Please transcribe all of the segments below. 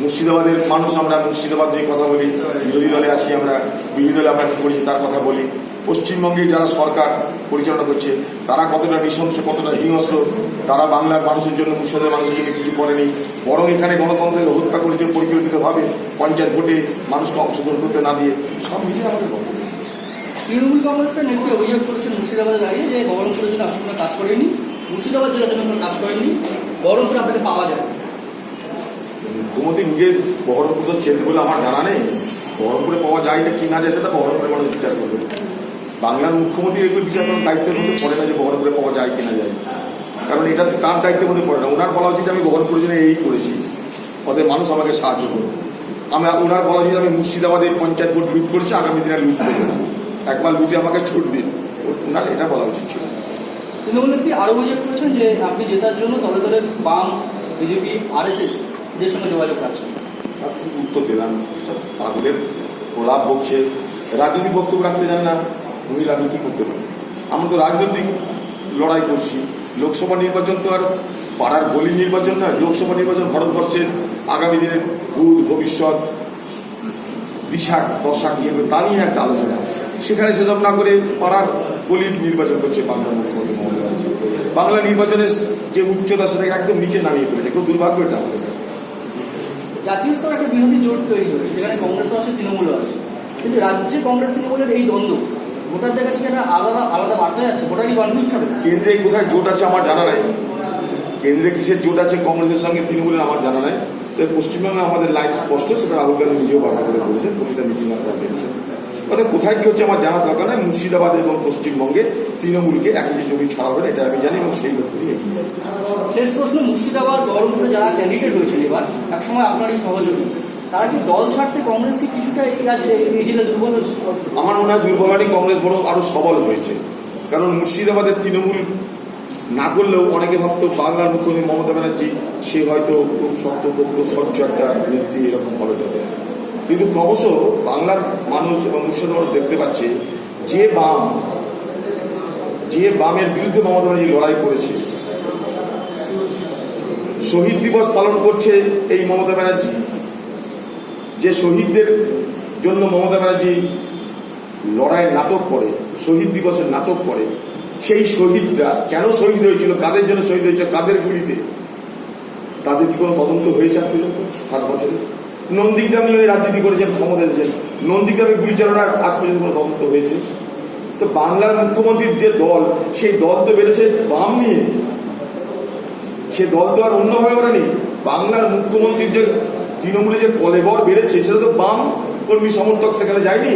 মুর্শিদাবাদের মানুষ আমরা মুর্শিদাবাদ নিয়ে কথা বলি, বিরোধী দলে আছি আমরা, বিরোধী দলে আমরা কী করেছি তার কথা বলি। পশ্চিমবঙ্গে যারা সরকার পরিচালনা করছে, তারা কতটা নৃশংস, কতটা হিংস্র, তারা বাংলার মানুষের জন্য মুর্শিদাবাদের মানুষের জন্য কিছু করেনি। বরং এখানে গণতন্ত্রকে হত্যা করেছে পরিকল্পিতভাবে পঞ্চায়েত ভোটে মানুষকে অংশগ্রহণ করতে না দিয়ে, সব মিলিয়ে আমাদের তৃণমূল কংগ্রেসের নেত্রী অভিযোগ করেছেন মুর্শিদাবাদে দাঁড়িয়ে যে বহরমপুরের জন্য আপনি কাজ করেননি মুর্শিদাবাদ জেলার জন্য কাজ করেননি, বহরমপুরে আপনাকে পাওয়া যায় মুখ্যমন্ত্রী নিজের বহরমপুর তো চেন বলে আমার জানা নেই। বহরমপুরে পাওয়া যায় না কি না যায় সেটা বহরমপুরে মানুষ বিচার করবে। বাংলার মুখ্যমন্ত্রী এগুলো বিচার করার দায়িত্বের মধ্যে পড়ে না যে বহরমপুরে পাওয়া যায় কি না যায়। কারণ এটা তার দায়িত্বের মধ্যে পড়ে না। ওনার বলা উচিত আমি বহরমপুরের জন্য এই করেছি। অতএব মানুষ আমাকে সাহায্য করবে আমরা ওনার বলা উচিত আমি মুর্শিদাবাদের পঞ্চায়েত বোর্ড লুট করেছি, আগামী দিনে লুট করব একবার লুটে আমাকে ছুট দিন। ওনার এটা বলা উচিত ছিল। তৃণমূল নেত্রী আরও অভিযোগ করেছেন যে আপনি জেতার জন্য দলে দলে বাম বিজেপি, আরএসএস এদের সঙ্গে যোগাযোগ রাখছেন। উত্তর দিলাম পাগলের প্রলাপ বকছে। রাজনৈতিক বক্তব্য রাখতে যান না। উনি রাজনীতি করতে পারেন। আমরা তো রাজনৈতিক লড়াই করছি। লোকসভা নির্বাচন তো আর পাড়ার গলি নির্বাচন নয় লোকসভা নির্বাচন ভারতবর্ষের আগামী দিনের ভূত ভবিষ্যৎ দিশা দশা কি হবে তা নিয়ে একটা আলোচনা। সেখানে সেসব না করে পাড়ার গলির নির্বাচন করছে বাংলার মুখ্যমন্ত্রী ব্যানার্জি বাংলা নির্বাচনের যে উচ্চতা সেটাকে একদম নিচে নামিয়ে ফেলেছে। খুব দুর্ভাগ্য এটা আমাদের। জাতীয় স্তরে একটা বিরোধী জোট তৈরি হচ্ছে যেখানে কংগ্রেসও আছে তৃণমূলও আছে। কিন্তু রাজ্যে কংগ্রেস তৃণমূলের এই দ্বন্দ্ব ভোটারদের কাছে কি একটা আলাদা আলাদা বার্তা যাচ্ছে ভোটার কি কনফিউজ হবে। কেন্দ্রে কোথায় জোট আছে আমার জানা নাই। কেন্দ্রে কিসের জোট আছে কংগ্রেসের সঙ্গে তৃণমূলের আমার জানা নাই। তবে পশ্চিমবঙ্গে আমাদের লাইন স্পষ্ট সেটা রাহুল গান্ধী নিজেও বাধা করে বলেছেন কবিতা মিটিং আপনারা দেখছেন। অর্থাৎ কোথায় কি হচ্ছে আমার জানার দরকার নাই। মুর্শিদাবাদ এবং পশ্চিমবঙ্গে তৃণমূলকে একই জমি ছাড়া হবে এটা আমি জানি এবং সেই লক্ষ্যেই এগিয়ে শেষ প্রশ্ন মুর্শিদাবাদ বহরমপুরে যারা ক্যান্ডিডেট হয়েছেন এবার একসময় আপনারই সহযোগী তারা কি দল ছাড়তে কংগ্রেস কি কিছুটা এই এই জেলা দুর্বল হয়েছে আমার মনে হয় দুর্বলানি কংগ্রেস বড় আরও সবল হয়েছে। কারণ মুর্শিদাবাদের তৃণমূল না করলেও অনেকে ভাবতো বাংলার মুখ্যমন্ত্রী মমতা ব্যানার্জি সে হয়তো খুব শক্তপোক্ত স্বচ্ছ একটা নেত্রী এরকম হবে যাবে কিন্তু ক্রমশ বাংলার মানুষ এবং মানুষ দেখতে পাচ্ছে যে বাম, যে বামের বিরুদ্ধে মমতা ব্যানার্জি লড়াই করেছে। শহীদ দিবস পালন করছে এই মমতা ব্যানার্জি। যে শহীদদের জন্য মমতা ব্যানার্জি লড়াই নাটক করে, শহীদ দিবসের নাটক করে, সেই শহীদরা কেন শহীদ হয়েছিল, কাদের জন্য শহীদ হয়েছিল কাদের গুলিতে, তাদের কি কোনো তদন্ত হয়েছে পর্যন্ত সাত বছরে? নন্দীগ্রামে উনি রাজনীতি করেছেন ক্ষমতা এসেছেন নন্দীগ্রামে গুলি চালানোর আজ পর্যন্ত কোনো তদন্ত হয়েছে। তো বাংলার মুখ্যমন্ত্রীর যে দল, সেই দল তো বেড়েছে বাম নিয়ে। সে দল তো আর অন্যভাবে ওরা নেই বাংলার মুখ্যমন্ত্রীর যে তৃণমূলে যে কলেবর বেড়েছে, সেটা তো বাম কর্মী সমর্থক সেখানে যায়নি।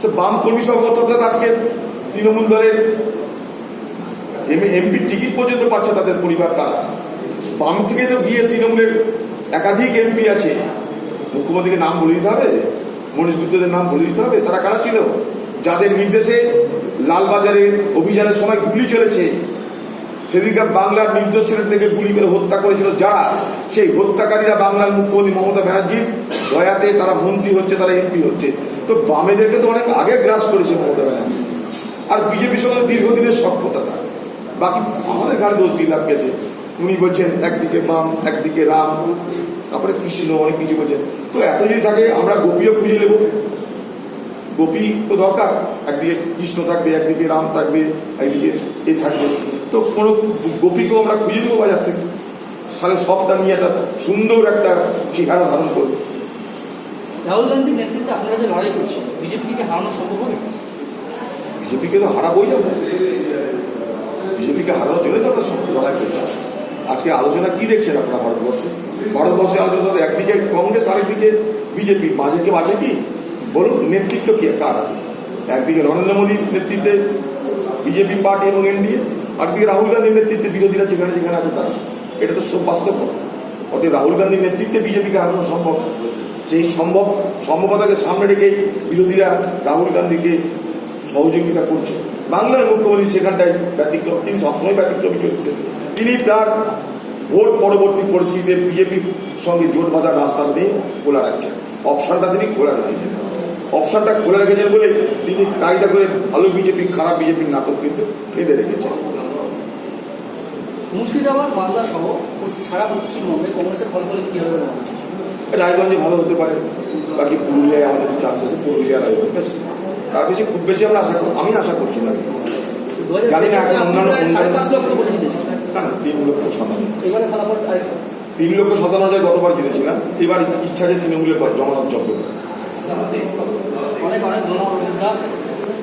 সে বাম কর্মী সমর্থকরা আজকে তৃণমূল দলের এমপি টিকিট পর্যন্ত পাচ্ছে তাদের পরিবার, তারা। বাম থেকে তো গিয়ে তৃণমূলের একাধিক এমপি আছে। মুখ্যমন্ত্রীকে নাম বলে দিতে হবে, মনীষ গুপ্তদের নাম বলে দিতে হবে, তারা কারা ছিল? যাদের নির্দেশে লালবাজারে অভিযানের সময় গুলি চলেছে। সেদিনকার বাংলার নির্দোষ ছেলেদেরকে গুলি করে হত্যা করেছিল যারা? সেই হত্যাকারীরা বাংলার মুখ্যমন্ত্রী মমতা ব্যানার্জির দয়াতে তারা মন্ত্রী হচ্ছে, তারা এমপি হচ্ছে। তো বামেদেরকে তো অনেক আগে গ্রাস করেছে মমতা ব্যানার্জি। আর বিজেপির সঙ্গে দীর্ঘদিনের সক্ষতা বাকি আমাদের ঘাড়ে দোষ দিয়ে লাভ গেছে উনি বলছেন একদিকে বাম একদিকে রাম। তারপরে কৃষ্ণ অনেক কিছু বলছেন। তো এত যদি থাকে আমরা গোপীও খুঁজে নেব। গোপী তো দরকার। একদিকে কৃষ্ণ থাকবে একদিকে রাম থাকবে একদিকে এ থাকবে। তো কোনো গোপীকেও আমরা খুঁজে নেব বাজার থেকে। তাহলে সবটা নিয়ে একটা সুন্দর একটা চেহারা ধারণ করবে। রাহুল গান্ধীর নেতৃত্বে আপনারা যে লড়াই করছেন বিজেপিকে হারানো সম্ভব হবে? বিজেপিকে তো হারাবোই যাব বিজেপিকে হারানোর জন্য তো আমরা লড়াই করছি। আজকে আলোচনা কি দেখছেন আপনারা ভারতবর্ষে? ভারতবর্ষে আলোচনা একদিকে কংগ্রেস, আরেকদিকে বিজেপি। মাঝে কেউ আছে কি? বলুন, নেতৃত্ব কি, কার হাতে? একদিকে নরেন্দ্র মোদীর নেতৃত্বে বিজেপি পার্টি এবং এনডিএ, আরেকদিকে রাহুল গান্ধীর নেতৃত্বে বিরোধীরা যেখানে যেখানে আছে তারা। এটা তো সব বাস্তব কথা। অতএব রাহুল গান্ধীর নেতৃত্বে বিজেপিকে হারানো সম্ভব। সেই সম্ভব, সম্ভবতাকে সামনে রেখেই বিরোধীরা রাহুল গান্ধীকে সহযোগিতা করছে। বাংলার মুখ্যমন্ত্রী সেখানটায় ব্যতিক্রম তিনি সবসময় ব্যতিক্রমী চরিত্র। তিনি তার ভোট পরবর্তী পরিস্থিতিতে বিজেপির সঙ্গে জোট বাঁধার রাস্তা নিয়ে খোলা রাখছেন। অপশনটা তিনি খোলা রেখেছেন। অপশনটা খোলা রেখেছেন বলে তিনি কায়দা করে ভালো বিজেপি খারাপ বিজেপির নাটক কিন্তু ফেঁদে রেখেছেন। মুর্শিদাবাদ মালদা সহ সারা পশ্চিমবঙ্গে কংগ্রেসের ফলাফল কী হবে? রায়গঞ্জে ভালো হতে পারে বাকি পুরুলিয়ায় আমাদের চান্স আছে পুরুলিয়া রায়গঞ্জ তার বেশি খুব বেশি আমরা আশা করি আমি আশা করছি না। জানি না, এখন অন্যান্য- না তিন লক্ষ সাতান্ন। এবারে তিন লক্ষ সাতান্ন হাজার গতবার জিতেছিলাম। এবার ইচ্ছা যে তৃণমূলের জমানত জব্দ অনেক অনেক ধন্যবাদ